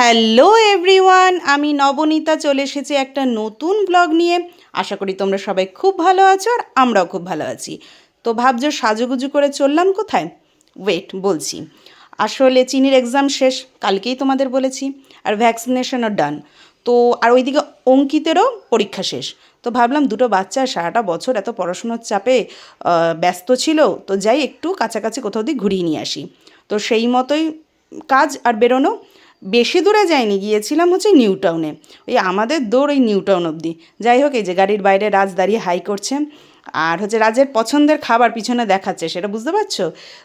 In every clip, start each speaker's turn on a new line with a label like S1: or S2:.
S1: Hello everyone, আমি নবনীতা চলে এসেছি একটা নতুন ব্লগ নিয়ে। আশা করি তোমরা সবাই খুব ভালো আছো আর আমরাও খুব ভালো আছি। তো ভাবছ সাজুগুজু করে চললাম কোথায়? ওয়েট বলছি। আসলে চিনির এক্সাম শেষ, কালকেই তোমাদের বলেছি, আর ভ্যাকসিনেশনও ডান তো আর ওইদিকে অঙ্কিতেরও পরীক্ষা শেষ। তো ভাবলাম দুটো বাচ্চা সারাটা বছর এত পড়াশুনোর চাপে ব্যস্ত ছিল, তো যাই একটু কাছাকাছি কোথাও দিয়ে ঘুরিয়ে নিয়ে আসি। তো সেই মতোই কাজ আর বেরোনো। বেশি দূরে যাইনি, গিয়েছিলাম হচ্ছে নিউ টাউনে। ওই আমাদের দৌড় ওই নিউ টাউন অবধি। যাই হোক, এই যে গাড়ির বাইরে রাজ দাঁড়িয়ে হাই করছে। আর হচ্ছে রাজের পছন্দের খাবার পিছনে দেখাচ্ছে, সেটা বুঝতে পারছ?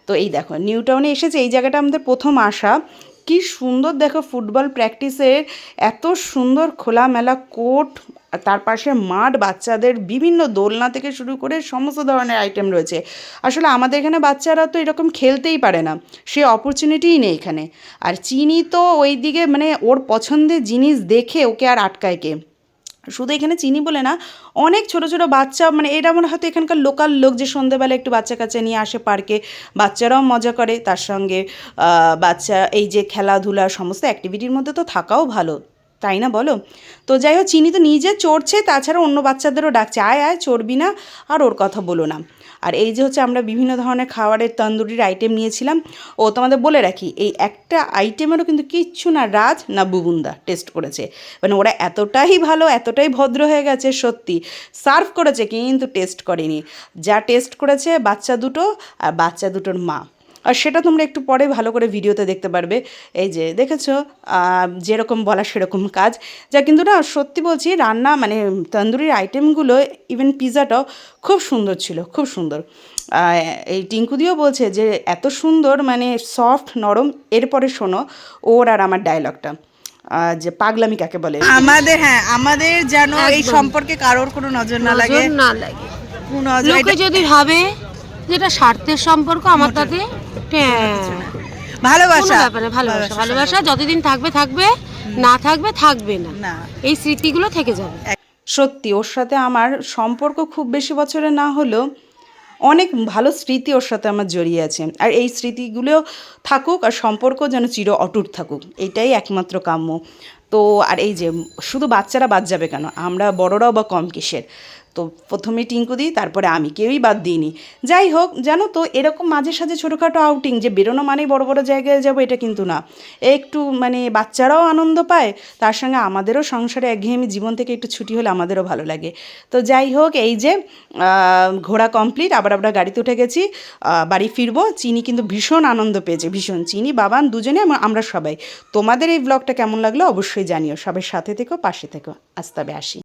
S1: তো এই দেখো, নিউ টাউনে এসেছে, এই জায়গাটা আমাদের প্রথম আসা। কি সুন্দর দেখো, ফুটবল প্র্যাকটিসের এত সুন্দর খোলামেলা কোর্ট আর তার পাশে মাঠ, বাচ্চাদের বিভিন্ন দোলনা থেকে শুরু করে সমস্ত ধরনের আইটেম রয়েছে। আসলে আমাদের এখানে বাচ্চারা তো এরকম খেলতেই পারে না। সে অপরচুনিটিই নেই এখানে। আর চিনি তো ওই দিকে মানে ওর পছন্দের জিনিস দেখে ওকে আর আটকায় কে? শুধু এখানে চিনি বলে না, অনেক ছোট ছোট বাচ্চা মানে এটা মনে হয়তো এখানকার লোকাল লোক যে সন্ধেবেলা একটু বাচ্চা কাচ্চা নিয়ে আসে পার্কে বাচ্চারাও মজা করে। তার সঙ্গে বাচ্চা এই যে খেলাধুলা সমস্ত অ্যাক্টিভিটির মধ্যে তো থাকাও ভালো। তাই না বলো? তো যাই হোক চিনি তো নিজে চড়ছে, তাছাড়া অন্য বাচ্চাদেরও ডাকছে। আয় আয়, চড়বি না, আর ওর কথা বলো না। আর এই যে হচ্ছে আমরা বিভিন্ন ধরনের খাবারের তন্দুরির আইটেম নিয়েছিলাম, ও তোমাদের বলে রাখি, এই একটা আইটেমেরও কিন্তু কিচ্ছু না রাজ না বুবুন্দা টেস্ট করেছে। মানে ওরা এতটাই ভালো, এতটাই ভদ্র হয়ে গেছে, সত্যি। সার্ভ করেছে, কিন্তু টেস্ট করেনি। যা টেস্ট করেছে বাচ্চা দুটো, আর বাচ্চা দুটোর মা। আর সেটা তোমরা একটু পরে ভালো করে ভিডিওতে দেখতে পারবে। এই যে দেখেছ? যেরকম বলা সেরকম কাজ। যা কিন্তু না সত্যি বলছি রান্না মানে তন্দুরির আইটেমগুলো ইভেন পিৎজাটাও খুব সুন্দর ছিল খুব সুন্দর। আহ, এই টিঙ্কুদিও বলছে যে এত সুন্দর মানে সফট নরম এরপরে শোনো ওর আর আমার ডায়লগটা যে পাগলামি কাকে বলে? আমাদের হ্যাঁ আমাদের যেন এই সম্পর্কে কারোর কোনো নজর না লাগে।
S2: না লাগে। যদি ভাবে যেটা স্বার্থের সম্পর্ক আমার তাতে হ্যাঁ,
S1: ভালোবাসা।
S2: ব্যাপার ভালোবাসা ভালোবাসা যতদিন থাকবে থাকবে না থাকবে থাকবে না। এই স্মৃতিগুলো থেকে যাবে।
S1: সত্যি ওর সাথে আমার সম্পর্ক খুব বেশি বছরের না হলেও অনেক ভালো স্মৃতি ওর সাথে আমার জড়িয়ে আছে। আর এই স্মৃতিগুলো থাকুক আর সম্পর্ক যেন চির অটুট থাকুক এটাই একমাত্র কাম্য। তো আর এই যে শুধু বাচ্চারা বাদ যাবে কেন? আমরা বড়রাও বা কম কিসের? তো প্রথমে টিঙ্কু দিই, তারপরে আমি। কেউই বাদ দিইনি। যাই হোক, জানো তো, এরকম মাঝে সাঝে ছোটোখাটো আউটিং যে বেরোনো মানেই বড় বড় জায়গায় যাব, এটা কিন্তু না। একটু মানে বাচ্চারাও আনন্দ পায়, তার সঙ্গে আমাদেরও সংসারে একঘেয়েমি জীবন থেকে একটু ছুটি হলে আমাদেরও ভালো লাগে। তো যাই হোক, এই যে ঘোরা কমপ্লিট আবার আমরা গাড়িতে উঠে গেছি বাড়ি ফিরবো। চিনি কিন্তু ভীষণ আনন্দ পেয়েছে, ভীষণ। চিনি, বাবান, দুজনে, আমরা সবাই। তোমাদের এই ব্লগটা কেমন লাগল? অবশ্যই জানিও সবাই সাথে থেকো পাশে থেকো। আজ তবে আসি।